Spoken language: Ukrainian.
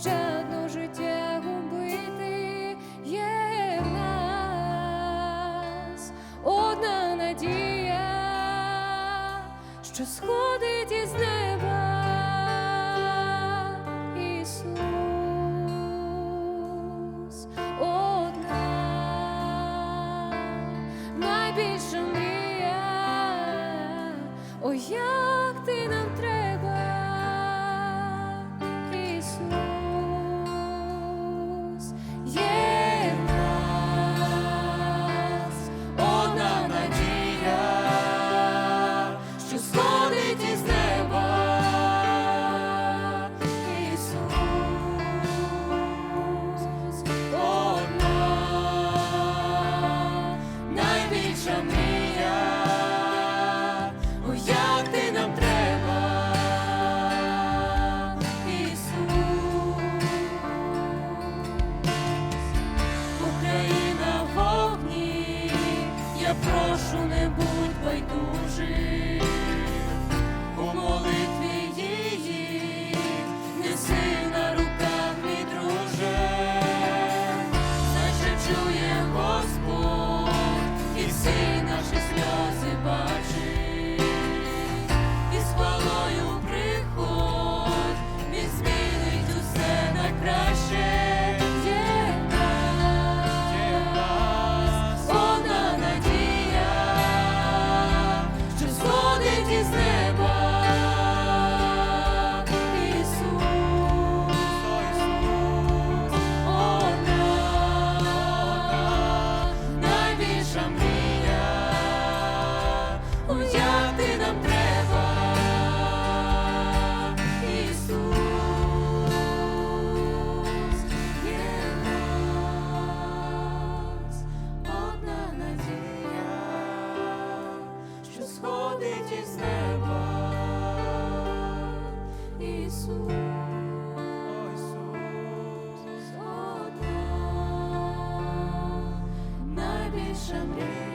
ще одно життя губити є в нас одна надія, що сходить із неба. Ісус, одна найбільша мрія, о я shall be.